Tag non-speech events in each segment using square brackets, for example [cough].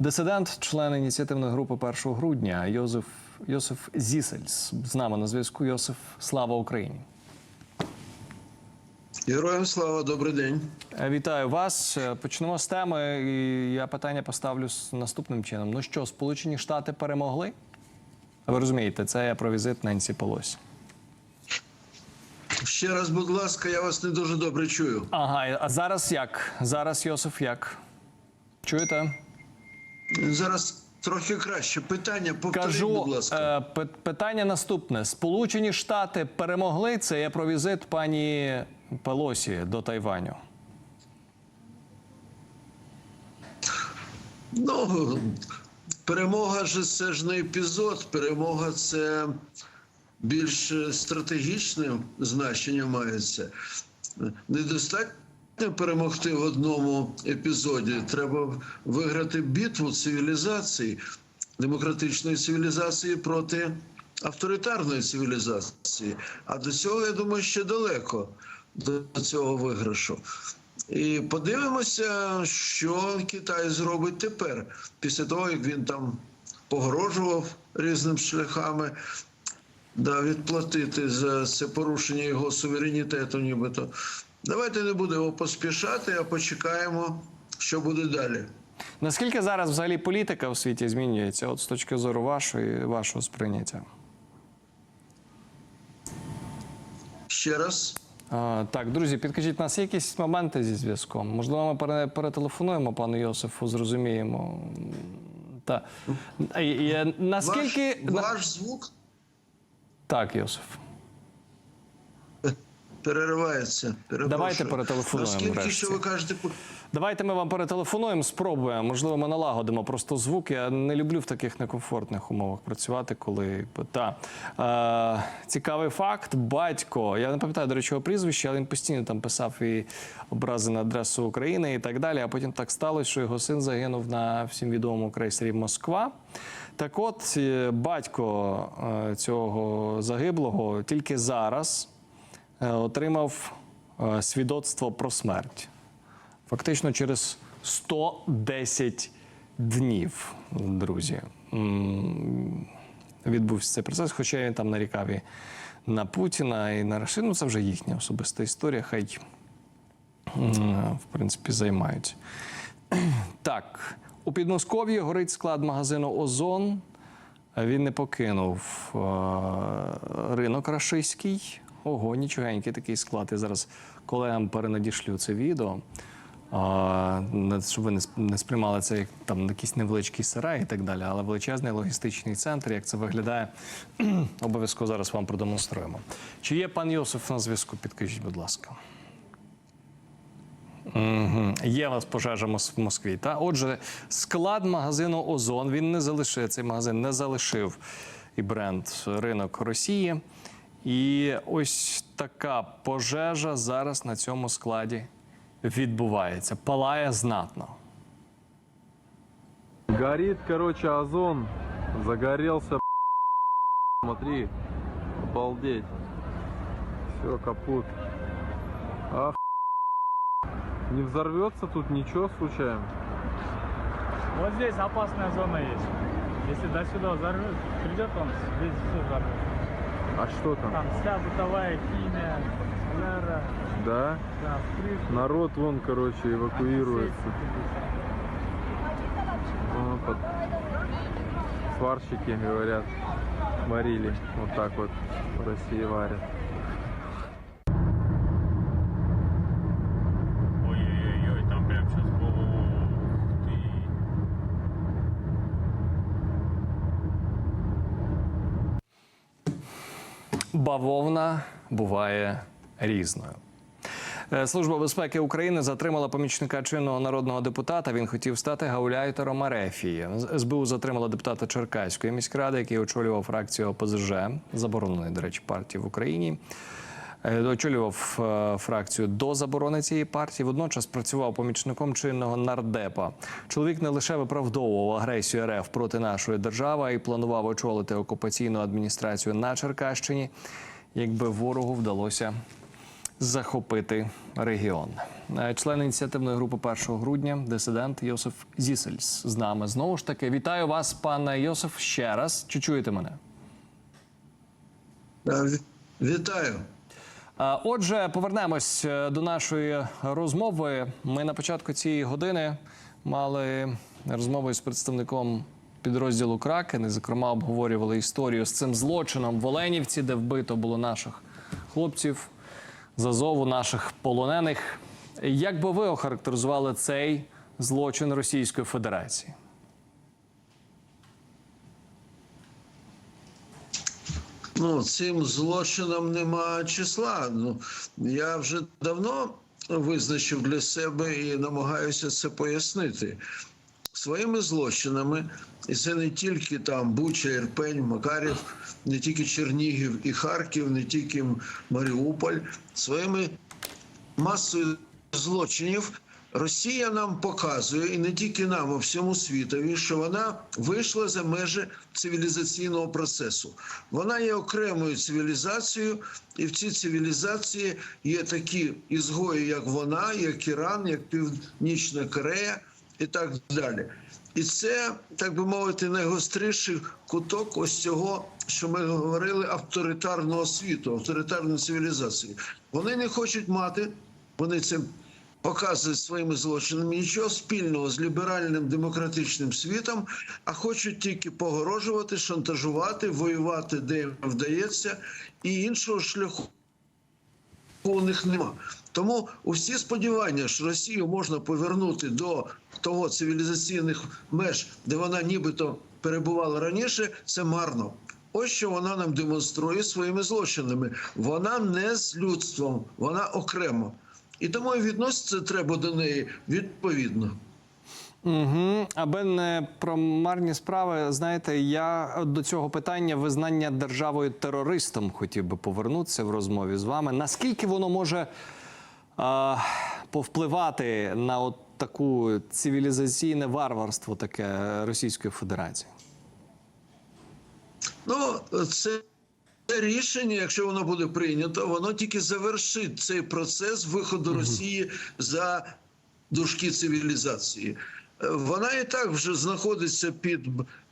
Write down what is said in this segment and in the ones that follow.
Дисидент, член ініціативної групи 1 грудня Йозеф Йосиф Зісельс з нами на зв'язку. Йосиф, слава Україні! Героям слава, добрий день. Е, Вітаю вас. Е, Почнемо з теми. І я питання поставлю наступним чином. Ну що, Сполучені Штати перемогли? Ви розумієте, це я про візит Ненсі Полосі. Ще раз, будь ласка, я вас не дуже добре чую. Ага, а зараз як? Зараз Йосиф як? Чуєте? Зараз трохи краще. Питання повторіть, Кажу, будь ласка. е, пи- питання наступне: Сполучені Штати перемогли. Це я про візит пані Пелосі до Тайваню. Ну, перемога ж це ж не епізод. Перемога це більш стратегічне значення мається. Недостатньо перемогти в одному епізоді. Треба виграти битву цивілізації, демократичної цивілізації проти авторитарної цивілізації. А до цього, я думаю, ще далеко до цього виграшу. І подивимося, що Китай зробить тепер, після того, як він там погрожував різними шляхами да, відплатити за це порушення його суверенітету, нібито. Давайте не будемо поспішати, а почекаємо, що буде далі. Наскільки зараз взагалі політика в світі змінюється? От з точки зору вашої вашого сприйняття? Ще раз. А, так, друзі, підкажіть, у нас є якісь моменти зі зв'язком? Можливо, ми перетелефонуємо пану Йосифу, зрозуміємо. Та. І Наскільки. Ваш, ваш звук Так, Йосиф. Переривається. Перепрошую. Давайте перетелефонуємо Наскільки, що ви кажете, Давайте ми вам перетелефонуємо, спробуємо. Можливо, ми налагодимо просто звук. Я не люблю в таких некомфортних умовах працювати, коли та е, цікавий факт. Батько, я не пам'ятаю до речі, його прізвище, але він постійно там писав і образи на адресу України і так далі. А потім так сталося, що його син загинув на всім відомому крейсері Москва. Так от, е, батько е, цього загиблого тільки зараз отримав е, свідоцтво про смерть. Фактично через 110 днів, друзі, відбувся цей процес. Хоча він там нарікав і на Путіна, і на Рашину. Ну, це вже їхня особиста історія. Хай в принципі займаються. Так, у Підмосков'ї горить склад магазину Озон. Він не покинув е, ринок рашистський. Ого, нічогенький такий склад. Я зараз колегам перенадішлю це відео. А, щоб ви не сприймали це як там якийсь невеличкий сарай і так далі, але величезний логістичний центр. Як це виглядає, [clears throat] обов'язково зараз вам продемонструємо. Чи є пан Йосиф на зв'язку? Підкажіть, будь ласка. Угу. Є вас пожежа в Москві. Та отже, склад магазину Озон він не залишив цей магазин, не залишив і бренд ринок Росії. І ось така пожежа зараз на цьому складі відбувається. Палає знатно. Горит, короче, озон. Загорелся. Смотри. Обалдеть. Все, капут. Ах. Не взорвется тут ничего случайно? Вот здесь опасная зона есть. Если до сюда взорвет, придет он, здесь все взорвет. А что там? Там вся бытовая химия, соляра, Да? да, впрыск. Народ вон, короче, эвакуируется. Вон под- Сварщики, говорят, варили. Вот так вот в России варят. Бавовна буває різною. Е, Служба безпеки України затримала помічника чинного народного депутата. Він хотів стати гауляйтером Арефії. СБУ затримала депутата Черкаської міськради, який очолював фракцію ОПЗЖ, забороненої, до речі, партії в Україні. Е, Очолював е, фракцію до заборони цієї партії. Водночас працював помічником чинного нардепа. Чоловік не лише виправдовував агресію РФ проти нашої держави, а й планував очолити окупаційну адміністрацію на Черкащині, якби ворогу вдалося захопити регіон. Е, Член ініціативної групи 1 грудня, дисидент Йосиф Зісельс з нами. Знову ж таки, вітаю вас, пане Йосиф, ще раз. Чи чуєте мене? Вітаю. А, Отже, повернемось е, до нашої розмови. Ми на початку цієї години мали розмову з представником підрозділу Кракен. І, зокрема, обговорювали історію з цим злочином в Оленівці, де вбито було наших хлопців з Азову, наших полонених. Як би ви охарактеризували цей злочин Російської Федерації? Ну, цим злочинам нема числа. Ну, я вже давно визначив для себе і намагаюся це пояснити. Своїми злочинами, і це не тільки там Буча, Ірпень, Макарів, не тільки Чернігів і Харків, не тільки Маріуполь, своїми масою злочинів Росія нам показує, і не тільки нам, а всьому світові, що вона вийшла за межі цивілізаційного процесу. Вона є окремою цивілізацією, і в цій цивілізації є такі ізгої, як вона, як Іран, як Північна Корея і так далі. І це, так би мовити, найгостріший куток ось цього, що ми говорили, авторитарного світу, авторитарної цивілізації. Вони не хочуть мати, вони це показують своїми злочинами нічого спільного з ліберальним демократичним світом, а хочуть тільки погрожувати, шантажувати, воювати, де їм вдається, і іншого шляху у них нема. Тому усі сподівання, що Росію можна повернути до того цивілізаційних меж, де вона нібито перебувала раніше, це марно. Ось що вона нам демонструє своїми злочинами. Вона не з людством, вона окремо. І тому і відноситься треба до неї відповідно. Угу. Аби не про марні справи, знаєте, я до цього питання визнання державою терористом хотів би повернутися в розмові з вами. Наскільки воно може а, повпливати на от таку цивілізаційне варварство, таке Російської Федерації? Ну, це рішення, якщо воно буде прийнято, воно тільки завершить цей процес виходу Росії за дужки цивілізації. Е, Вона і так вже знаходиться під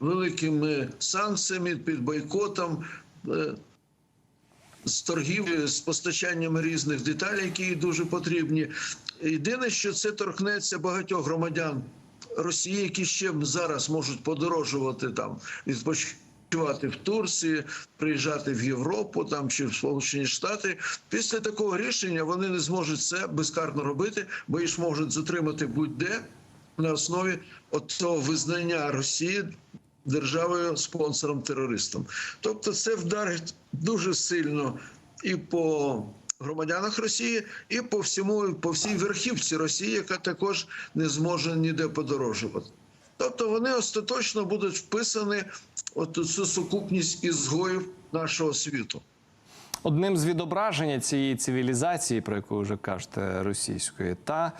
великими санкціями, під бойкотом. е, З торгівлі, з постачанням різних деталей, які їй дуже потрібні. Єдине, що це торкнеться багатьох громадян Росії, які ще зараз можуть подорожувати там, відпочивати в Турції, приїжджати в Європу там чи в Сполучені Штати. Після такого рішення вони не зможуть це безкарно робити, бо їх можуть затримати будь-де на основі цього визнання Росії державою спонсором терористом. Тобто, це вдарить дуже сильно і по громадянах Росії, і по всьому по всій верхівці Росії, яка також не зможе ніде подорожувати. Тобто вони остаточно будуть вписані от у цю сукупність ізгоїв нашого світу. Одним з відображення цієї цивілізації, про яку вже кажете, російської, та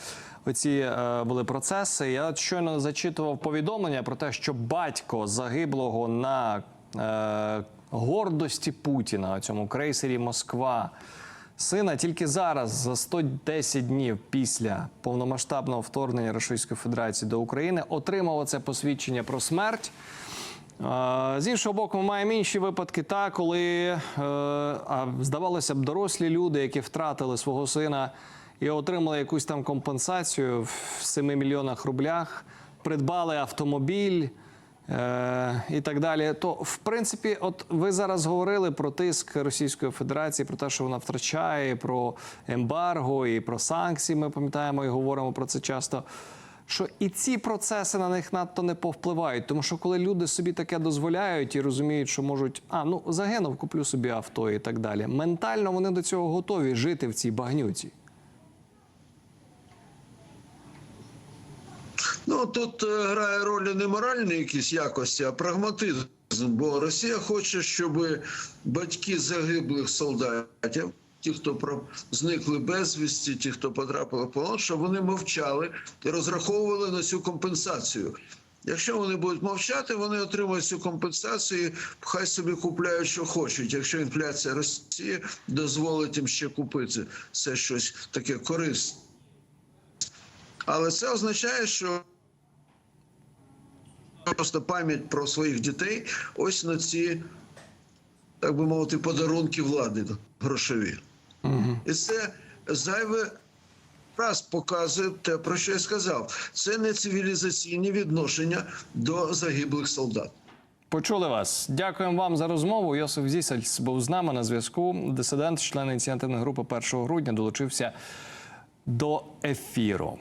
оці е, були процеси. Я от щойно зачитував повідомлення про те, що батько загиблого на е, гордості Путіна, цьому крейсері Москва. Сина тільки зараз, за 110 днів після повномасштабного вторгнення Російської Федерації до України, отримав це посвідчення про смерть. З іншого боку, ми маємо інші випадки, та коли е, а, здавалося б, дорослі люди, які втратили свого сина і отримали якусь там компенсацію в 7 мільйонах рублях, придбали автомобіль. Е, І так далі, то в принципі, от ви зараз говорили про тиск Російської Федерації, про те, що вона втрачає, про ембарго і про санкції. Ми пам'ятаємо і говоримо про це часто що і ці процеси на них надто не повпливають. Тому що коли люди собі таке дозволяють і розуміють, що можуть, а ну загинув, куплю собі авто і так далі. Ментально вони до цього готові жити в цій багнюці. Ну тут е, грає роль не моральні якісь якості, а прагматизм. Бо Росія хоче, щоб батьки загиблих солдатів, ті, хто зникли безвісті, ті, хто потрапили в полон, щоб вони мовчали і розраховували на цю компенсацію. Якщо вони будуть мовчати, вони отримують цю компенсацію. Хай собі купляють, що хочуть. Якщо інфляція Росії дозволить їм ще купити це щось таке корисне. Але це означає, що просто пам'ять про своїх дітей ось на ці, так би мовити, подарунки влади грошові. І це зайве раз показує те, про що я сказав. Це не цивілізаційні відношення до загиблих солдат. Почули вас. Дякуємо вам за розмову. Йосиф Зісельц був з нами на зв'язку. Дисидент, член ініціативної групи 1 грудня, долучився до ефіру.